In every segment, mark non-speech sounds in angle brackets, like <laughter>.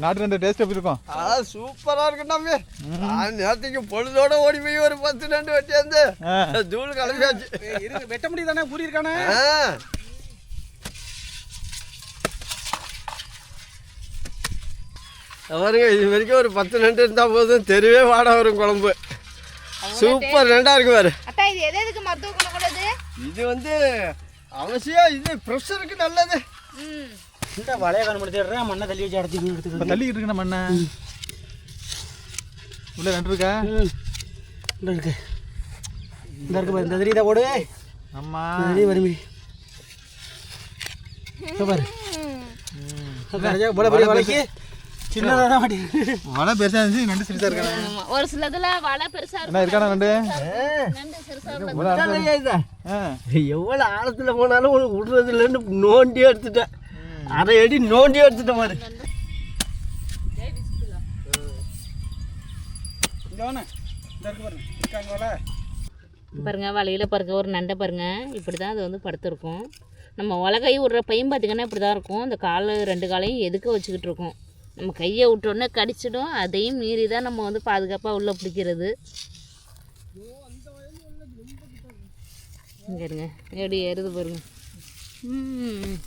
நாட்டு ரெண்டு டேஸ்ட் எப்படி இருக்கும்? ஆ சூப்பரா இருக்கு தம்பி. நான் நேரத்துக்கு பொழுதோட ஓடி போய் ஒரு பத்து வந்து ஆ. தூள் கிளம்பியாச்சு இருக்கு வெட்ட முடியுதானே ஊறி இருக்கானே. பாருங்க இது வரைக்கும் ஒரு பத்து ரெண்டு இருந்தா போதும். தெருவே வாட வரும் குழம்பு. சூப்பர் ரெண்டா இருக்கு பாரு. இது வந்து அவசியம் இது ப்ரெஷருக்கு நல்லது. ம். இந்த வளைய கண் முடிச்சிடுறேன் மண்ணை தள்ளி வச்சு அடைச்சி இப்போ எடுத்துக்கிட்டு தள்ளிக்கிட்டு என்ன உள்ள ரெண்டு இருக்கா? இந்த இருக்கு. இந்த இருக்கு பாரு இந்த தெரியுதா போடு. ஆமா தெரிய வருமே இதோ பாரு. நிறைய போல பெரிய வலைக்கு. சின்னதாக தான் மாட்டி. வலை பெருசா இருந்துச்சு நண்டு சிறுசா இருக்கா? ஆமா. ஒரு சிலதுல வலை பெருசா என்ன இருக்கானா நண்டு இருக்கும். ஆ. எவ்வளோ ஆழத்தில் போனாலும் உனக்கு விடுறது இல்லைன்னு நோண்டி எடுத்துட்டேன். அரை அடி நோண்டி எடுத்துட்டேன் மாதிரி பாருங்க. வலையில் பாருங்க ஒரு நண்டை பாருங்க. இப்படி தான் அது வந்து படுத்திருக்கும். நம்ம உலகை விடுற பையன் பார்த்தீங்கன்னா இப்படி தான் இருக்கும். இந்த கால் ரெண்டு காலையும் எதுக்க வச்சுக்கிட்டு இருக்கோம். நம்ம கையை விட்டோன்னே கடிச்சிடும். அதையும் மீறி தான் நம்ம வந்து பாதுகாப்பாக உள்ளே பிடிக்கிறது. இங்கே இருங்க. எப்படி ஏறுது பாருங்க. ம்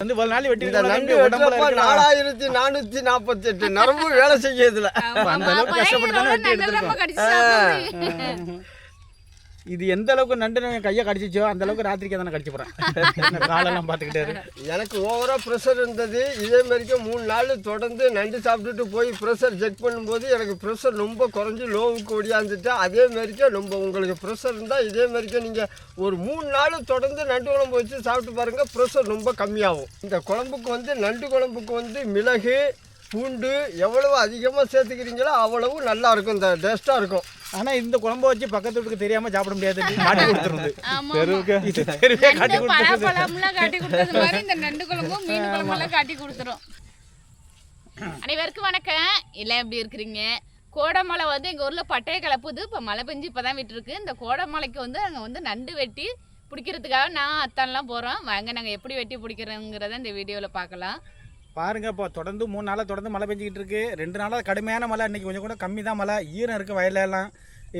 வந்து ஒரு நாள் வெட்டி நண்டு வெட்டுறப்ப நாலாயிரத்தி நானூற்றி நாற்பத்தெட்டு நரம்பு வேலை செய்யறதுல அந்த அளவுக்கு கஷ்டப்பட்டு தானே வெட்டி எடுத்திருக்கோம். இது எந்த அளவுக்கு நண்டு கையை கடிச்சிச்சோ அந்த அளவுக்கு ராத்திரிக்கு தானே கடிச்சு போகிறேன் காலெல்லாம் பார்த்துக்கிட்டாரு எனக்கு ஓவராக ப்ரெஷர் இருந்தது. இதே மாதிரிக்கும் மூணு நாள் தொடர்ந்து நண்டு சாப்பிட்டுட்டு போய் ப்ரெஷர் செக் பண்ணும்போது எனக்கு ப்ரெஷர் ரொம்ப குறைஞ்சி லோவுக்கு ஒடியாந்துட்டு அதே மாதிரிக்கும் ரொம்ப உங்களுக்கு ப்ரெஷர் இருந்தால் இதே மாதிரிக்கும் நீங்கள் ஒரு மூணு நாள் தொடர்ந்து நண்டு குழம்பு வச்சு சாப்பிட்டு பாருங்கள் ப்ரெஷர் ரொம்ப கம்மியாகும். இந்த குழம்புக்கு வந்து நண்டு குழம்புக்கு வந்து மிளகு பூண்டு எவ்வளவு அதிகமாக சேர்த்துக்கிறீங்களோ அவ்வளவு நல்லா இருக்கும். இந்த டேஸ்ட்டாக இருக்கும். ஆனால் இந்த குழம்பு வச்சு பக்கத்து வீட்டுக்கு தெரியாமல் சாப்பிட முடியாது. <laughs> காட்டி கொடுத்துருது. தெருவுக்கு. தெருவே காட்டி கொடுத்துருது. காட்டி கொடுத்தது மாதிரி இந்த நண்டு குழம்பும் மீன் குழம்பெல்லாம் காட்டி கொடுத்துரும். அனைவருக்கும் வணக்கம். எல்லாம் எப்படி இருக்கிறீங்க? கோடை மழை வந்து எங்கள் ஊரில் பட்டைய கலப்புது. இப்போ மழை பெஞ்சு இப்போ தான் விட்டுருக்கு. இந்த கோடை மலைக்கு வந்து அங்கே வந்து நண்டு வெட்டி பிடிக்கிறதுக்காக நான் அத்தான்லாம் போகிறோம் வாங்க நாங்கள் எப்படி வெட்டி பிடிக்கிறோங்கிறத இந்த வீடியோவில் பார்க்கலாம். பாருங்க இப்போ தொடர்ந்து மூணு நாளாக தொடர்ந்து மழை பெஞ்சிக்கிட்டு இருக்கு. ரெண்டு நாளாக கடுமையான மழை. இன்றைக்கி கொஞ்சம் கூட கம்மி தான் மழை. ஈரம் இருக்குது வயலெல்லாம்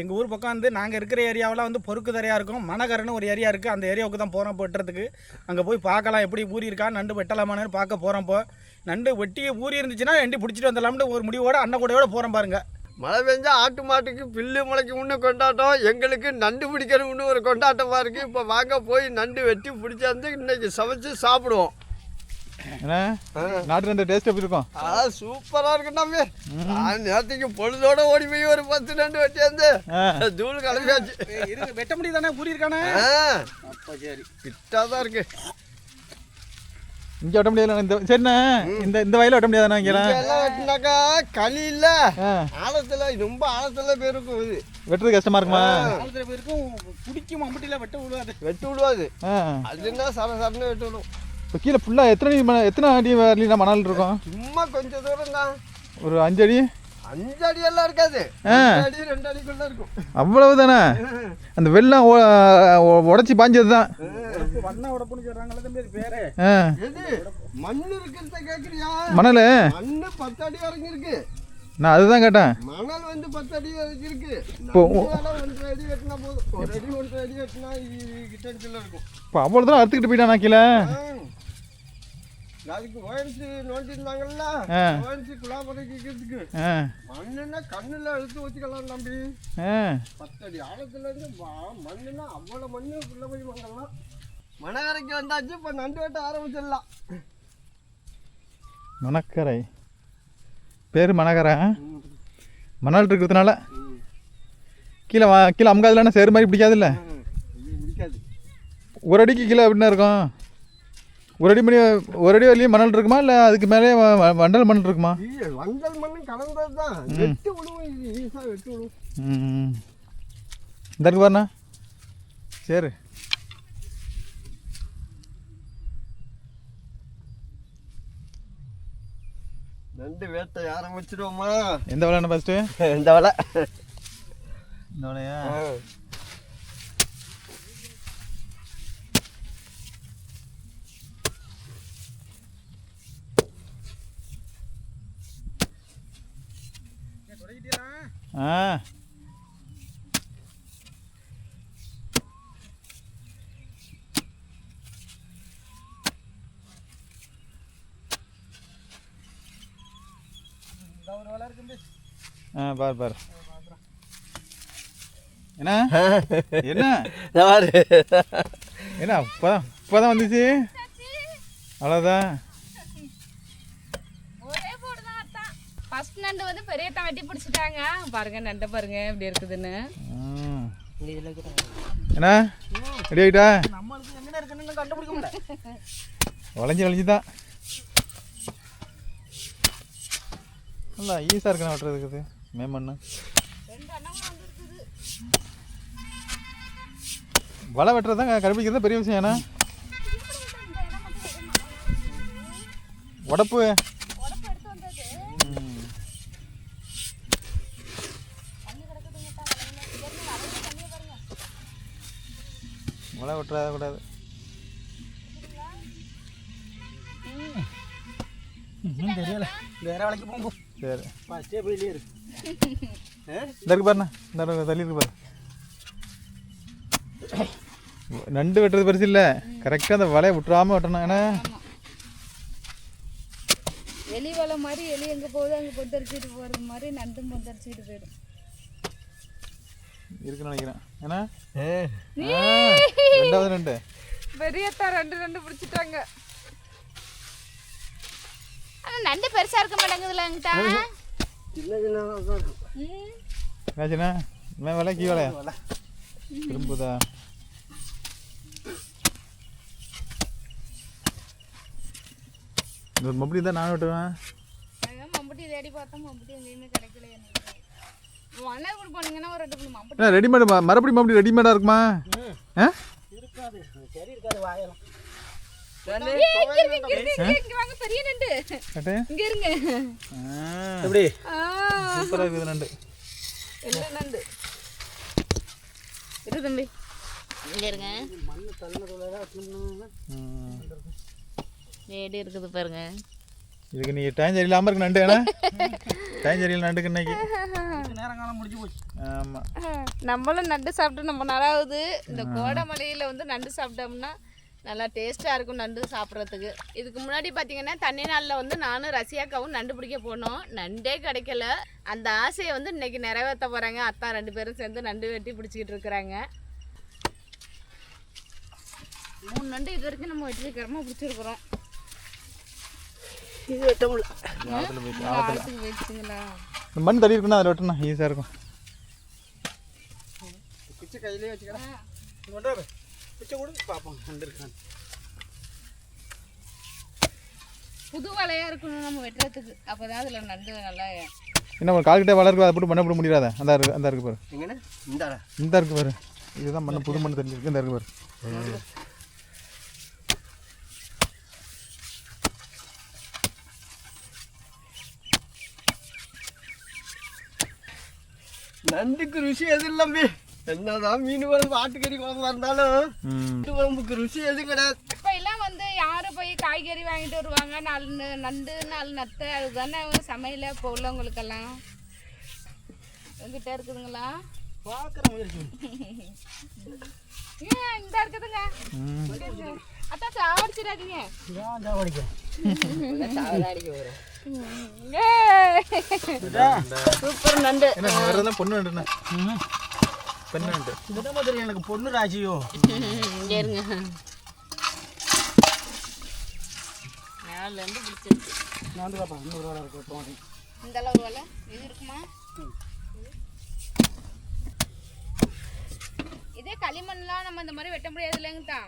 எங்கள் ஊர் பக்கம் வந்து நாங்கள் இருக்கிற ஏரியாவில் வந்து பொறுக்கு தரையாக இருக்கும். மணகரன்னு ஒரு ஏரியா இருக்குது அந்த ஏரியாவுக்கு தான் போகிறோம் போட்டுறதுக்கு அங்கே போய் பார்க்கலாம் எப்படி ஊறி இருக்கா நண்டு வெட்டலாமான்னு பார்க்க போகிறோம் இப்போ நண்டு வெட்டி ஊறி இருந்துச்சுன்னா எண்டி பிடிச்சிட்டு வந்துடலாம்னு ஒரு முடிவோட அண்ணன் கூடையோட போகிறோம் பாருங்க. மழை பெஞ்சா ஆட்டு மாட்டுக்கு பில்லு முளைக்கு முன்னு கொண்டாட்டம். எங்களுக்கு நண்டு பிடிக்கணும்னு ஒரு கொண்டாட்டமாக இருக்குது இப்போ வாங்க போய் நண்டு வெட்டி பிடிச்சாந்து இன்னைக்கு சமைச்சு சாப்பிடுவோம். என்ன? நாட்டு ரெண்டு டேஸ்ட் எப்படி இருக்கும்? ஆ சூப்பராக இருக்கு தம்பி. நான் நேரத்துக்கு பொழுதோட ஓடி போய் ஒரு பத்து நண்டு வெட்டி வந்து ஆ. தூள் கிளம்பியாச்சு இருக்கு வெட்ட முடியுதானே ஊறி இருக்கானே? ஆ. அப்போ சரி. கிட்டாக தான் இருக்கு. இங்கே வெட்ட முடியாது இந்த சரிண்ணே. இந்த இந்த வயலில் வெட்ட இங்கெல்லாம்? இங்க எல்லாம் வெட்டினாக்கா களி இல்லை. ஆழத்தில் ரொம்ப ஆழத்தில் போயிருக்கும் இது. வெட்டுறது கஷ்டமா இருக்குமா? காலத்தில் போயிருக்கும் பிடிக்கும் அம்பட்டியில் வெட்ட விழுவாது வெட்டி விடுவாது ஆ. அதுன்னா சர சரன்னு வெட்டி விடும் இப்போ கீழே ஃபுல்லாக எத்தனை அடி மண- எத்தனை அடி வரலாம் மணல் இருக்கும்? சும்மா கொஞ்சம் தூரம் தான் ஒரு அஞ்சு அடி? அஞ்சு அடி எல்லாம் இருக்காது அடி ரெண்டு அடிக்குள்ள இருக்கும். அவ்வளவு தானே அந்த வெள்ளம் உடச்சி பாஞ்சது தான் வண்ண உடப்புன்னு சொல்கிறாங்களே தம்பி அது பேரே? ஆ. எது? மண்ணு இருக்கிறத கேக்குறியா? மணல்? மண்ணு பத்து அடி வரைக்கும் இருக்கு. நான் அதுதான் கேட்டேன். மணல் வந்து பத்து அடி வரைக்கும் இருக்கு. இப்போ ஒன்றரை அடி வெட்டினா போதும். ஒரு அடி ஒன்றரை அடி வெட்டினா இது கிட்ட இருக்கும். இப்போ அவ்வளோ அறுத்துக்கிட்டு போயிட்டானா கீழே? ஆ. அதுக்கு ஓயன்சி நோண்டிருந்தாங்கல்ல குலாபரைக்கிறதுக்கு ஆ. மண்ணுன்னா கண்ணுல எடுத்து வச்சுக்கலாம் தம்பி. பத்தடி ஆழத்துல இருந்து மண்ணுன்னா அவ்வளவு மண்ணு உள்ள போய் வாங்கலாம். மணகரைக்கு வந்தாச்சு இப்ப நண்டு வெட்ட ஆரம்பிச்சிடலாம். மணக்கரை. பேர் மணக்கரை மணல் இருக்கிறதுனால கீழே வா கீழே அமுகாதுலன்னா சேரு மாதிரி பிடிக்காதுல்ல? பிடிக்காது. ஒரு அடிக்கு கீழே எப்படின்னா இருக்கும்? ஒரு அடி மணி ஒரு அடி வரையும் மணல் இருக்குமா? இல்லை அதுக்கு மேலே வண்டல் மணல் இருக்குமா? வண்டல் மண்ணு கலந்தது தான் வெட்டு விடுவோம் இது ஈஸா வெட்டு விடுவோம் ம் இந்த இருக்கு பாருண்ணா சரி. நண்டு வேட்டை ஆரம்பிச்சிடுவோமா எந்த விளையாண்ணா ஃபஸ்ட்டு <laughs> இந்த வலை. இந்த விளையா ஆ. ஆ பாரு பாரு. என்ன? என்ன? என்ன இப்போதான் இப்போதான் வந்துச்சு? அவ்வளோதான் ஒரே போடு தான் அத்தான் ஃபர்ஸ்ட் நண்டு வந்து பெரிய அத்தான் வெட்டி பிடிச்சிட்டாங்க. பாருங்க நண்டை பாருங்க எப்படி இருக்குதுன்னு. என்ன? ரெடி ஆகிட்டா நம்மளுக்கு எங்கே இருக்குன்னு கண்டுபிடிக்க முடியல வளைஞ்சி வளைஞ்சி தான் நல்லா ஈஸாக இருக்கு வெட்டுறதுக்கு. இது மேமண்ணு வலை வெட்டுறது தான் கடுப்பிக்கிறது தான் பெரிய விஷயம் ஏன்னா. உடப்பு ம். வலை வெட்டுறத கூடாது தெரியல. வேற வேலைக்கு போகும் சரி. ஃபஸ்ட்டே போயிலே இருக்கு இந்த இருக்கு பாருண்ணா. இந்த தள்ளி இருக்கு பாரு. நண்டு வெட்டுறது பெருசு இல்லை. கரெக்டாக அந்த வலையை விட்டுறாம வெட்டணும். ஏன்னா எலி வலை மாதிரி எலி எங்கே போகுது அங்கே பொந்தரிச்சிட்டு போகிறது மாதிரி நண்டும் பொந்தரிச்சிட்டு போயிடும். இருக்குன்னு நினைக்கிறேன். ஏன்னா? ரெண்டாவது நண்டு பெரியத்தா ரெண்டு ரெண்டு பிடிச்சிட்டாங்க. ஆனால் நண்டு பெருசாக இருக்க தான் இருக்கும் என்னாச்சுண்ணா இவன் வலை கீ வலையா திரும்புதா. மப்படி தான் நான் வெட்டுவேன். மம்பட்டி தேடி பார்த்தோம் மம்பட்டி எங்கேயுமே கிடைக்கல எனக்கு மணல் கூட போனீங்கன்னா ஒரு ரெண்டு மூணு மம்பட்டி என்ன ரெடிமேடு மறுபடியும் மறுபடியும் ரெடிமேடாக இருக்குமா? ஆ? இருக்காது சரி இருக்காது வாயெல்லாம் இங்கே வாங்க பெரிய நண்டு கட்டு இங்கே இருங்க. எப்படி? ஆ. சூப்பராக இருக்குது நண்டு நண்டு இரு தம்பி. இங்கே இருங்க. இருக்குது பாருங்க. இதுக்கு நீ டைம் சரியில்லாமல் இருக்கு நண்டு ஏன்னா டைம் சரியில்லை நண்டுக்கு இன்னைக்கு. நேரம் காலம் முடிஞ்சு போச்சு. ஆமாம் நம்மளும் நண்டு சாப்பிட்டு நம்ம நாளாவது இந்த கோடை மலையில் வந்து நண்டு சாப்பிட்டோம்னா நல்லா டேஸ்ட்டாக இருக்கும் நண்டு சாப்பிட்றதுக்கு. இதுக்கு முன்னாடி பார்த்தீங்கன்னா தண்ணி நாளில் வந்து நானும் ரசியாக்காவும் நண்டு பிடிக்க போனோம். நண்டே கிடைக்கல. அந்த ஆசையை வந்து இன்னைக்கு நிறைவேற்ற போகிறாங்க அத்தா ரெண்டு பேரும் சேர்ந்து நண்டு வெட்டி பிடிச்சிக்கிட்டு இருக்கிறாங்க. மூணு நண்டு இது வரைக்கும் நம்ம வெற்றிகரமாக பிடிச்சிருக்கிறோம். இது வெட்ட முடியல. மண் தள்ளி இருக்குன்னா அதில் வெட்டணும் ஈஸியாக இருக்கும். பிச்சு கையிலே வச்சுக்கிறேன் பிச்சை கூட. பார்ப்போம் இருக்கான்னு புது வலையாக இருக்கணும் நம்ம வெட்டுறதுக்கு. அப்போ தான் அதில் நண்டு நல்லா என்ன ஒரு கால்கிட்ட வளர்க்கு அதை போட்டு மண்ணை போட முடியாத அந்த இருக்கு அந்த இருக்கு பாரு. இந்த இருக்கு பாரு. இதுதான் மண்ணு புது மண்ணு தெரிஞ்சிருக்கு. இந்த இருக்கு பாரு. நண்டுக்கு ருசி எது இல்லம்பி என்னதான் மீன் குழம்பு ஆட்டுக்கறி குழம்பு இருந்தாலும் ம். நண்டு குழம்புக்கு ருசி எதுவும் கிடையாது. இப்போ எல்லாம் வந்து யாரு போய் காய்கறி வாங்கிட்டு வருவாங்க? நாலு நண்டு நாலு நத்தை அதுதானே சமையல இப்போ உள்ளவங்களுக்கெல்லாம்? உங்ககிட்ட இருக்குதுங்களா? ஏன் இந்த இருக்குதுங்க? ம். அத்தா சாவடிச்சிடாதீங்க. இதான் சாவடிக்கும் <laughs> சூப்பர் நண்டு. என்ன வேறு எல்லாம் பொண்ணு நண்டுண்ணா பெண்ணு நண்டு. இதுதான் தெரியும் எனக்கு பொண்ணு ராஜியோ? இங்கே இருங்க மேலேருந்து பிடிச்சிருக்கு. நான் வந்து பார்ப்பேன் இன்னொரு வேலை இருக்கு தோண்டி இந்த அளவு வலை? இது இருக்குமா? இதே களிமண்லாம் நம்ம இந்த மாதிரி வெட்ட முடியாது இல்லைங்கத்தா.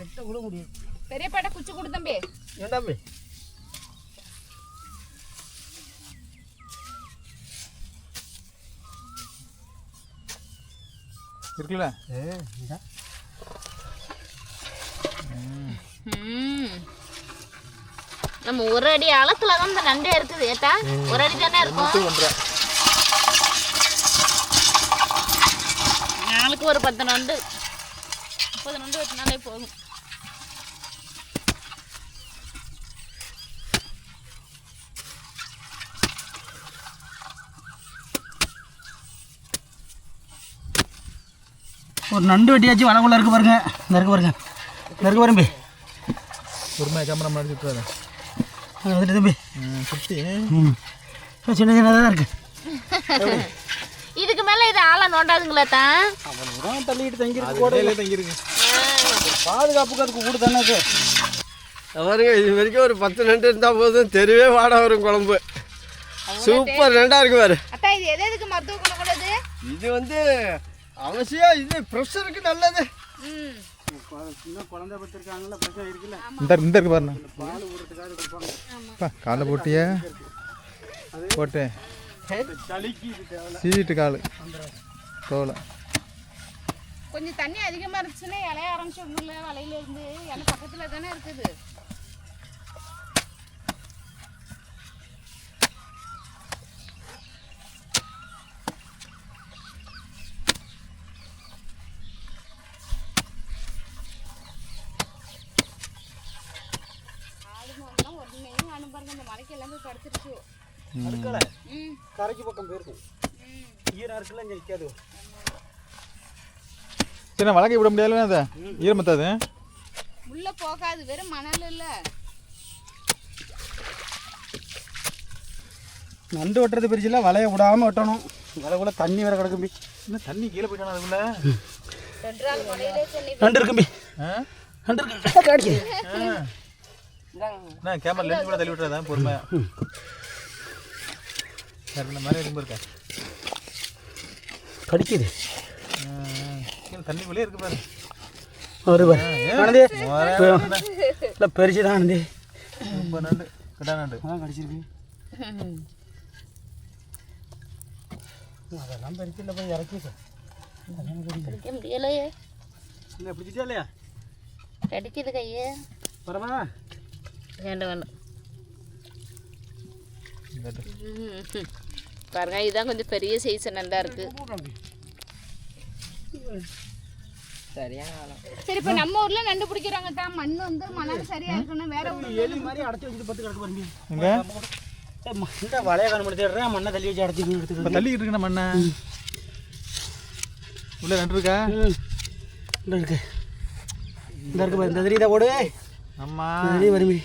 வெட்ட கூட முடியும் பெரிய பாட்டை குச்சி கொடு தம்பி. ஏண்டாம்பி இருக்குல்ல? ம். நம்ம ஒரு அடி ஆழத்துல தான் இந்த நண்டே இருக்குது ஏட்டா ஒரு அடி தானே இருக்கும். நாளுக்கு ஒரு பத்து நண்டு. முப்பது நண்டு வெட்டினாலே போதும். ஒரு நண்டு வெட்டியாச்சு வளக்குள்ள இருக்கு பாருங்க. இந்த இருக்கு பாருங்க. இந்த இருக்கு பாருங்க பொறுமையாக கேமரா முன்னாடி சுற்றுவாரு அது வந்துட்டு தம்பி. சுற்றி ம். சின்ன சின்னதாக தான் இருக்கு. <laughs> இதுக்கு மேலே இது ஆளை நோண்டாதுங்களா தான் அவ்வளோ தள்ளிட்டு தங்கி இருக்கு தங்கியிருக்கு. பாதுகாப்புக்கு அதுக்கு கூடு தானே அது? பாருங்க இது வரைக்கும் ஒரு பத்து நண்டு இருந்தால் போதும். தெருவே வாட வரும் குழம்பு. சூப்பர் நண்டா இருக்கு பாரு. இது வந்து அவசியம் இது ப்ரெஷருக்கு நல்லது. ம். இன்னும் குழந்தை பத்திருக்காங்கல்ல பிரச்சனை இருக்குல்ல? இந்த இந்த இருக்கு பாருண்ணா. பா காலை போட்டியே? போட்டு சளிக்கு இது தேவை சீட்டு கால். தோலை. கொஞ்சம் தண்ணி அதிகமாக இருந்துச்சுன்னா இலைய ஆரம்பிச்சிடணும்ல வலையில இருந்து இலை பக்கத்தில் தானே இருக்குது. பக்கம் போயிருக்கும் ஈரம் இருக்குல்ல இங்கே நிற்காது சரி நான் வழக்கை விட முடியாதுல்ல அதை ஈரமத்தாது உள்ள போகாது வெறும் மணல் இல்ல. நண்டு வெட்டுறது பிரிச்சுல வலையை விடாமல் வெட்டணும். வலைக்குள்ள தண்ணி வேற கிடக்கும்பி என்ன தண்ணி கீழே போயிட்டானா அதுக்குள்ள? நண்டு இருக்கும்பி நண்டு இருக்கு. என்ன கேமரா லென்ஸ் கூட தள்ளி விட்டுறதா பொறுமையா. சரி இந்த மாதிரி இருக்கும் இருக்கா? கடிக்குது. தண்ணிக்குள்ளே இருக்கு பாரு. ஒரு இல்லை பெருசு தான். ஆனந்தி. ரொம்ப நண்டு கிடா நண்டு. அதான் கடிச்சிருக்கு. அதெல்லாம் பெருசு இல்லை போய் இறக்கி பிடிக்க முடியலையே. இல்லை பிடிச்சிட்டா இல்லையா? கடிக்குது கையே. பரவா வேண்டாம் வேண்டாம். பாருங்க இதுதான் கொஞ்சம் பெரிய சைஸ் நண்டா இருக்கு. சரி இப்ப நம்ம ஊர்ல நண்டு பிடிக்கிறாங்க தான் மண் வந்து மணல் சரியா இருக்கணும் வேற ஊர்ல எலி மாதிரி அடைச்சி வச்சுட்டு பத்து கிடக்கு பாருங்க. எங்க? ஏய், ம- இந்த வளைய கண் தேடுறேன் மண்ணை தள்ளி வச்சு அடைச்சி இப்போ எடுத்துக்கிட்டு தள்ளிக்கிட்டு இருக்கு நம்ம அண்ணன் உள்ள நண்டு இருக்கா? இந்த இருக்கு. இந்த இருக்கு பாரு இந்த தெரியுதா போடு. அம்மா. தெரிய வருமி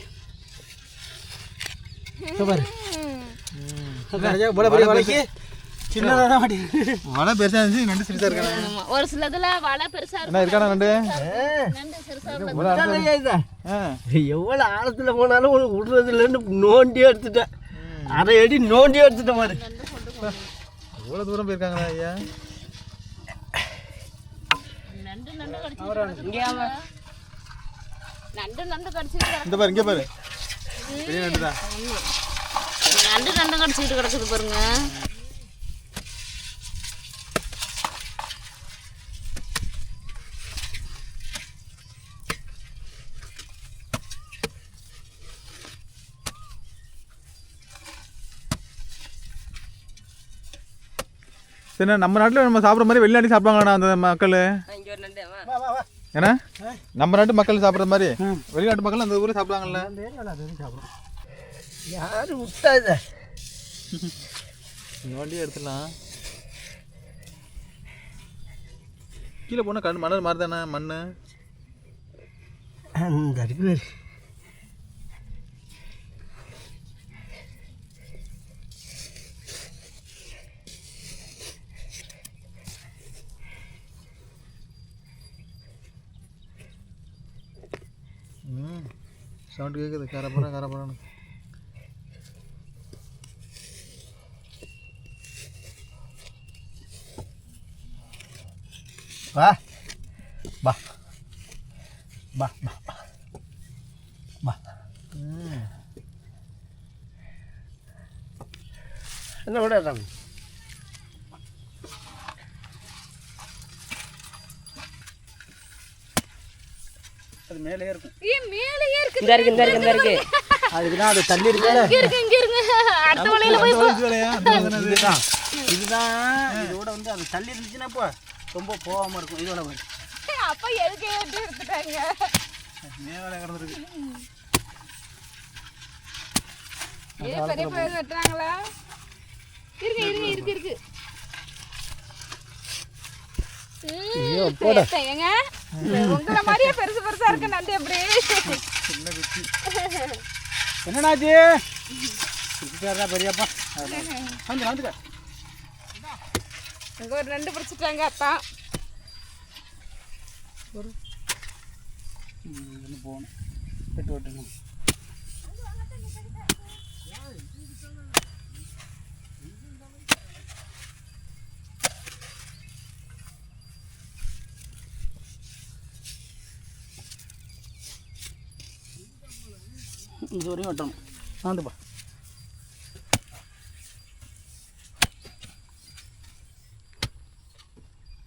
இதோ பாரு ராஜா போல பெரிய வலைக்கு சின்னதாக தான் மாட்டி வலை பெருசா இருந்துச்சு நண்டு சிறுசா இருக்கா? ஆமா. ஒரு சிலதுல வலை பெருசா என்ன இருக்கானா நண்டு? இருக்கும் நண்டு சிறுசா இருக்கும். ஆ. எவ்வளோ ஆழத்தில் போனாலும் விடுறதுலன்னு நோண்டி எடுத்துட்டேன். அரை அடி நோண்டி எடுத்துட்டேன் பாரு. எவ்வளோ தூரம் போயிருக்காங்களா ஐயா? இந்த பாரு இங்கே பாரு. பெரிய நண்டு தான் நண்டு நண்டு கடிச்சிட்டு கிடக்குது பாருங்க சரி நம்ம நாட்டில் நம்ம சாப்பிட்ற மாதிரி வெளிநாட்டி சாப்பிடுவாங்கண்ணா அந்த மக்கள் வா வா வா ஏன்னா நம்ம நாட்டு மக்கள் சாப்பிட்ற மாதிரி வெளிநாட்டு மக்கள் அந்த ஊரில் சாப்பிடுவாங்கல்ல அந்த ஏரியாவில் அது எதுவும் சாப்பிடும் யார் விட்டா இதை வண்டியை எடுத்துடலாம். கீழே போனால் கண் மணல் மாதிரி தானே மண் அந்த இருக்குது சவுண்டு கேட்குது கரப்புறம் கரப்புறம்னு வா. வா. வா வா வா. என்ன விட அது மேலே இருக்கும். மேலேயே இருக்கு இந்த இருக்கு இந்த இருக்கு இந்த இருக்கு. அதுக்கு தான் அது தள்ளி இருக்குல்ல. இங்க இருக்கு இங்க இருங்க அடுத்த வலையில போய் இதுதான். இதுதான். இதோட வந்து அது தள்ளி இருந்துச்சுன்னா இப்போ ரொம்ப போகாமல் இருக்கும். இதோட பாரு அப்ப எதுக்கு எடுத்து எடுத்துட்டாங்க? மேலே கிடந்துருக்கு. ஏ பெரிய வெட்டுறாங்களா? இருக்கு இருக்கு இருக்கு இருக்கு. ஐயோ போட. ஏங்க? உங்களை மாதிரியே பெருசு பெருசா இருக்கு நண்டு எப்படி? <laughs> என்னடாச்சு பெரியப்பா. வந்து வந்துக்க. இங்க ஒரு நண்டு பிடிச்சிட்டாங்க அத்தா இங்கே போகணும் விட்டு விட்டுணும் இது வரையும் வெட்டணும்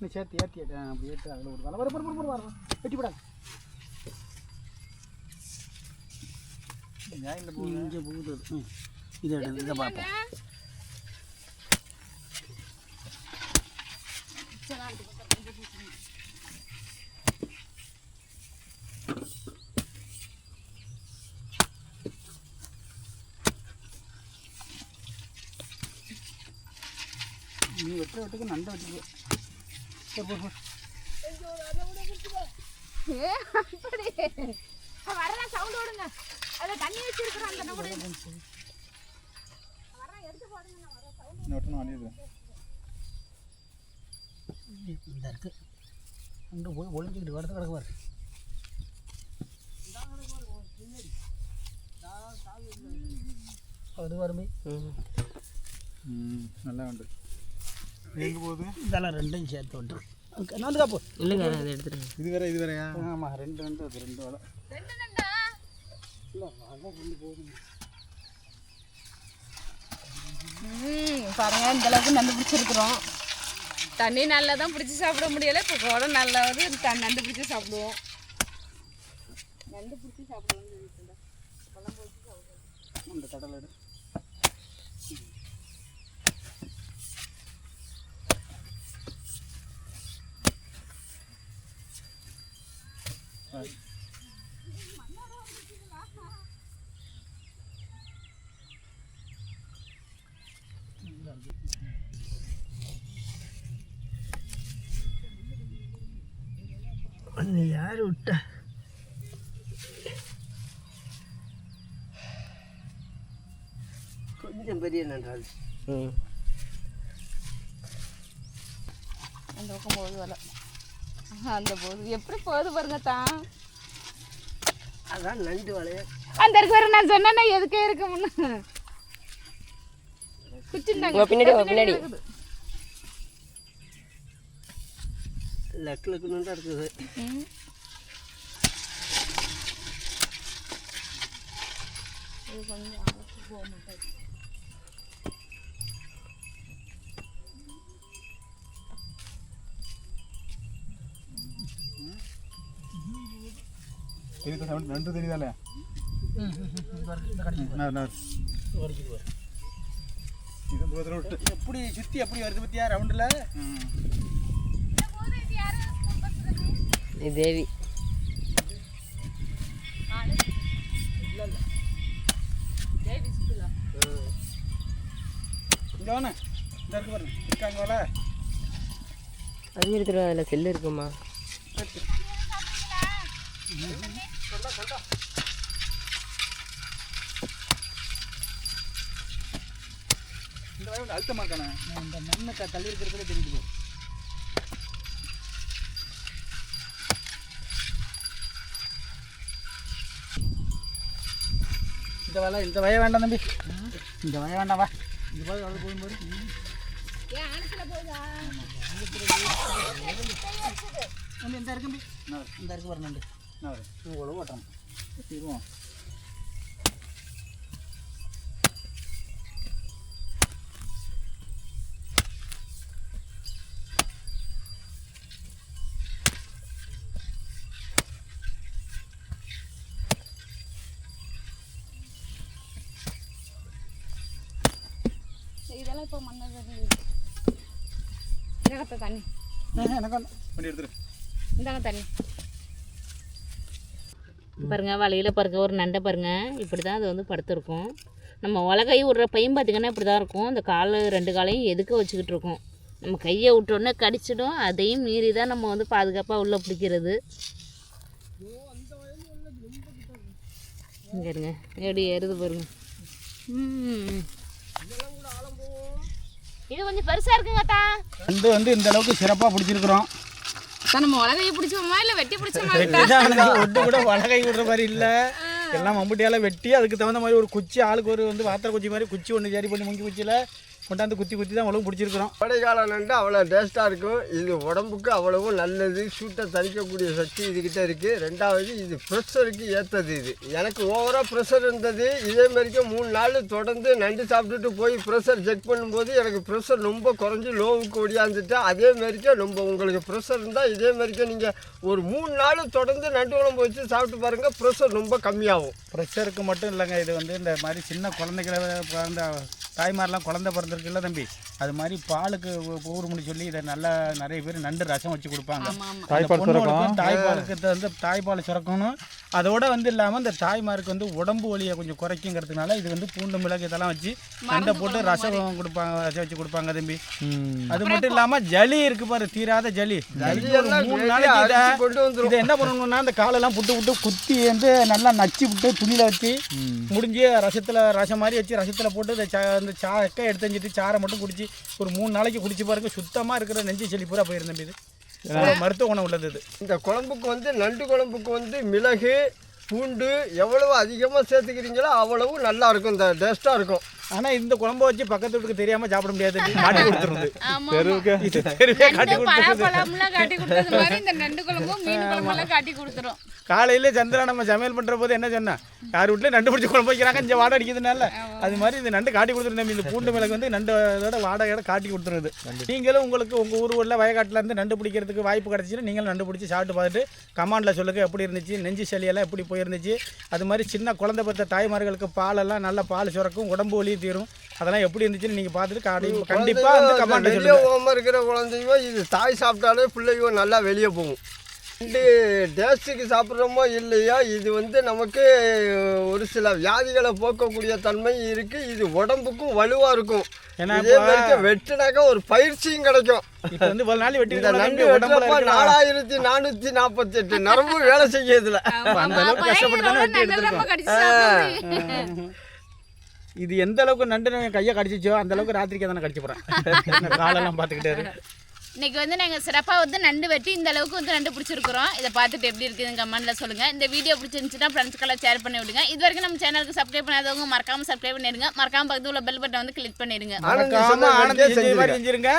நீ சேர்த்து ஏற்றி அப்படி ஏற்றி அதில் ஒரு வர வர வர வர வர. வெட்டி விடாது இங்கே போகுது. ம். இதை எடு இதை பார்ப்போம். நீ வெட்டுற வெட்டுக்கு நண்டை வெட்டிக்கு வரல சவுண்ட் விடுங்க அதை தண்ணி வச்சிருக்கிறோம் அந்த நம்பர் நோட்டணும் அழியுது இந்த இருக்கு. அங்கே போய் ஒளிஞ்சிக்கிட்டு வரது கிடக்கு பாரு. அது வருமே ம் நல்லா உண்டு. எங்கே போகுது இதெல்லாம் ரெண்டையும் சேர்த்து விட்டுரு. நான் காப்போ இல்லைங்க அதை எடுத்துருங்க இது வேற இது வேறையா? ஆமாம் ரெண்டு ரெண்டு அது ரெண்டு வலை ரெண்டு பாருங்க இந்த அளவுக்கு நண்டு பிடிச்சிருக்கிறோம். தண்ணி நல்லா தான் பிடிச்சி சாப்பிட முடியல இப்போ கூட நல்லா வந்து த- நண்டு பிடிச்சி சாப்பிடுவோம். நண்டு பிடிச்சி சாப்பிடுவோம். இந்த கடலை யார் விட்ட கொஞ்சம் பெரிய நன்றால் அந்த பக்கம் போகுது வலை அந்த போகுது எப்படி போகுது பாருங்க தான் அதான் நண்டு வலைய அந்த இருக்கு வேற நான் சொன்னேன்னா எதுக்கே இருக்கு முன்ன குச்சிருந்தாங்க பின்னாடி பின்னாடி லக்கு லக்குன்னு தான் இருக்குது தெரியுது சவுண்ட் நண்டு தெரியுதாலே இது எப்படி சுற்றி எப்படி வருது பத்தியா ரவுண்டில் தேவி. இங்கே வாண்ணே. இந்த இருக்கு பாருங்க. இருக்காங்க வலை அது எடுத்துருவா அதில் செல்லு இருக்குமா? இந்த வயல் அழுத்தமாக இருக்கானே இந்த மண்ணை தள்ளி இருக்கிறதுல தெரியுது. பாரு. இந்த வலை இந்த வய வேண்டாம் தம்பி. இந்த வய வேண்டாம் வா. இந்த வய வலை போகும்போது தம்பி இந்த இருக்கு தம்பி இந்த இருக்கு பாருங்க நண்டு நான் வரேன் இவ்வளோ ஓட்டணும் இருவோம் இப்போ தண்ணி. எனக்கு ஒண்ணு. வண்டி எடுத்துரு. இந்தாங்க தண்ணி. பாருங்க வலையில் பாருங்க ஒரு நண்டை பாருங்க. இப்படி தான் அது வந்து படுத்திருக்கும். நம்ம உலகை விடுற பையன் பார்த்திங்கன்னா இப்படி தான் இருக்கும். அந்த கால் ரெண்டு காலையும் எதுக்க வச்சுக்கிட்டு இருக்கும். நம்ம கையை விட்டோன்னே கடிச்சிடும். அதையும் மீறி தான் நம்ம வந்து பாதுகாப்பாக உள்ளே பிடிக்கிறது. இங்கே இருங்க. எப்படி ஏறுது பாருங்க. ம். இது கொஞ்சம் பெருசாக இருக்குங்கத்தா நண்டு வந்து இந்த அளவுக்கு சிறப்பாக பிடிச்சிருக்கிறோம். நம்ம உலகையை பிடிச்சோமா இல்லை வெட்டி பிடிச்சோமா ஒட்டு கூட வலகை விடுற மாதிரி இல்லை. எல்லாம் மம்புட்டியால வெட்டி அதுக்கு தகுந்த மாதிரி ஒரு குச்சி ஆளுக்கு ஒரு வந்து வாத்திர குச்சி மாதிரி குச்சி ஒன்று சரி பண்ணி முங்கி குச்சியில் கொண்டாந்து குத்தி குத்தி தான் அவ்வளவு பிடிச்சிருக்கிறோம். கோடைக்கால நண்டு அவ்வளோ டேஸ்ட்டாக இருக்கும். இது உடம்புக்கு அவ்வளவு நல்லது. சூட்டை தணிக்கக்கூடிய சக்தி இதுகிட்ட இருக்குது ரெண்டாவது இது ப்ரெஷருக்கு ஏற்றது இது. எனக்கு ஓவராக ப்ரெஷர் இருந்தது. இதே மாதிரிக்கு மூணு நாள் தொடர்ந்து நண்டு சாப்பிட்டுட்டு போய் ப்ரெஷர் செக் பண்ணும்போது எனக்கு ப்ரெஷர் ரொம்ப குறைஞ்சி லோவுக்கு ஒடியாந்துட்டு. அதே மாதிரிக்கே ரொம்ப உங்களுக்கு ப்ரெஷர் இருந்தால் இதே மாதிரிக்கே நீங்கள் ஒரு மூணு நாள் தொடர்ந்து நண்டு குழம்பு வச்சு சாப்பிட்டு பாருங்கள் ப்ரெஷர் ரொம்ப கம்மியாகும். ப்ரெஷருக்கு மட்டும் இல்லைங்க. இது வந்து இந்த மாதிரி சின்ன குழந்தைகளை பிறந்த தாய்மாரெலாம் குழந்தை பிறந்திருக்குல்ல தம்பி? அது மாதிரி பாலுக்கு ஊறுமுடி சொல்லி இதை நல்லா நிறைய பேர் நண்டு ரசம் வச்சு கொடுப்பாங்க. தாய்ப்பால். தாய்ப்பாலுக்கு வந்து தாய்ப்பால் சுரக்கணும். அதோட வந்து இல்லாமல் இந்த தாய்மாருக்கு வந்து உடம்பு வலியை கொஞ்சம் குறைக்குங்கிறதுனால இது வந்து பூண்டு மிளகு இதெல்லாம் வச்சு நண்டை போட்டு ரசம் கொடுப்பாங்க ரசம் வச்சு கொடுப்பாங்க தம்பி. அது மட்டும் இல்லாமல் ஜலி இருக்கு பாரு தீராத ஜலி. மூணு நாளைக்கு இதை. இதை என்ன பண்ணணும்னா அந்த காலெல்லாம் புட்டு விட்டு குத்தி வந்து நல்லா நச்சு விட்டு துணியில் வச்சு முடிஞ்சு ரசத்தில் ரசம் மாதிரி வச்சு ரசத்தில் போட்டு இந்த சா இந்த சாக்கை எடுத்து வச்சுட்டு சாரை மட்டும் குடிச்சு ஒரு மூணு நாளைக்கு குடிச்சு பாருங்க சுத்தமாக இருக்கிற நெஞ்சு செலி பூரா போயிருந்தேன் இது. மருத்துவ குணம் உள்ளது இது. இந்த குழம்புக்கு வந்து நண்டு குழம்புக்கு வந்து மிளகு பூண்டு எவ்வளவு அதிகமாக சேர்த்துக்கிறீங்களோ அவ்வளவு நல்லா இருக்கும் இந்த டேஸ்ட்டாக இருக்கும். ஆனால் இந்த குழம்ப வச்சு பக்கத்து வீட்டுக்கு தெரியாமல் சாப்பிட முடியாது. <laughs> காட்டி கொடுத்துருது தெருவுக்கு தெருவே காட்டி கொடுத்துருது காட்டி கொடுத்தது மாதிரி இந்த நண்டு குழம்பும் மீன் குழம்பெல்லாம் காட்டி கொடுத்துரும். காலையில சந்திரா நம்ம சமையல் பண்ற போது என்ன சொன்னா யார் வீட்லயும் நண்டு பிடிச்சி குழம்பு வைக்கிறாங்க இங்கே வாடை அடிக்குதுனால அது மாதிரி இந்த நண்டு காட்டி கொடுத்துருந்தோம் இந்த பூண்டு மிளகு வந்து நண்டு இதோட வாடகையோட காட்டி கொடுத்துருது. நீங்களும் உங்களுக்கு உங்க ஊர் உள்ள வயக்காட்டுல இருந்து நண்டு பிடிக்கிறதுக்கு வாய்ப்பு கிடைச்சிட்டு நீங்களும் நண்டு பிடிச்சி சாப்பிட்டு பார்த்துட்டு கமாண்டில் சொல்லுங்க எப்படி இருந்துச்சு நெஞ்சு சளியெல்லாம் எப்படி போயிருந்துச்சு. அது மாதிரி சின்ன குழந்தை பெற்ற தாய்மார்களுக்கு பாலெல்லாம் நல்ல பால் சுரக்கும் உடம்பு வலியும் தீரும். அதெல்லாம் எப்படி இருந்துச்சுன்னு நீங்க பார்த்துட்டு காடி கண்டிப்பா வந்து கமாண்டில் வெளியே போகாமல் இருக்கிற குழந்தைங்க இது தாய் சாப்பிட்டாலே பிள்ளைங்க நல்லா வெளியே போகும். நண்டு டேஸ்ட்டுக்கு சாப்பிட்றோமோ இல்லையோ? இது வந்து நமக்கு ஒரு சில வியாதிகளை போக்கக்கூடிய தன்மை இருக்குது இது உடம்புக்கும் வலுவாக இருக்கும். ஏன்னா இதே மாதிரி வெட்டினாக்கா ஒரு பயிற்சியும் கிடைக்கும். இப்போ வந்து ஒரு நாள் வெட்டி நண்டு உடம்புல வெட்டுறப்ப நாலாயிரத்தி நானூற்றி நாற்பத்தெட்டு நரம்பு வேலை செய்யுதுல. அந்த அளவுக்கு கஷ்டப்பட்டு தானே வெட்டி எடுத்திருக்கோம். இது எந்த அளவுக்கு நண்டு கையை கடிச்சிச்சோ அந்த அளவுக்கு ராத்திரிக்கே தானே கடிச்சு போகிறேன் காலெல்லாம் பார்த்துக்கிட்டாரு இன்னைக்கு வந்து நாங்கள் சிறப்பாக வந்து நண்டு வெட்டி இந்த அளவுக்கு வந்து நண்டு பிடிச்சிருக்கிறோம். இதை பார்த்துட்டு எப்படி இருக்குதுன்னு கமெண்ட்டில் சொல்லுங்கள் இந்த வீடியோ பிடிச்சிருந்துச்சுன்னா ஃப்ரெண்ட்ஸ்க்கெல்லாம் ஷேர் பண்ணி விடுங்க. இது வரைக்கும் நம்ம சேனலுக்கு சப்ஸ்கிரைப் பண்ணாதவங்க மறக்காமல் சப்ஸ்கிரைப் பண்ணிடுங்க. மறக்காம பக்கத்துல உள்ள பெல் பட்டன் வந்து கிளிக் பண்ணிடுங்க.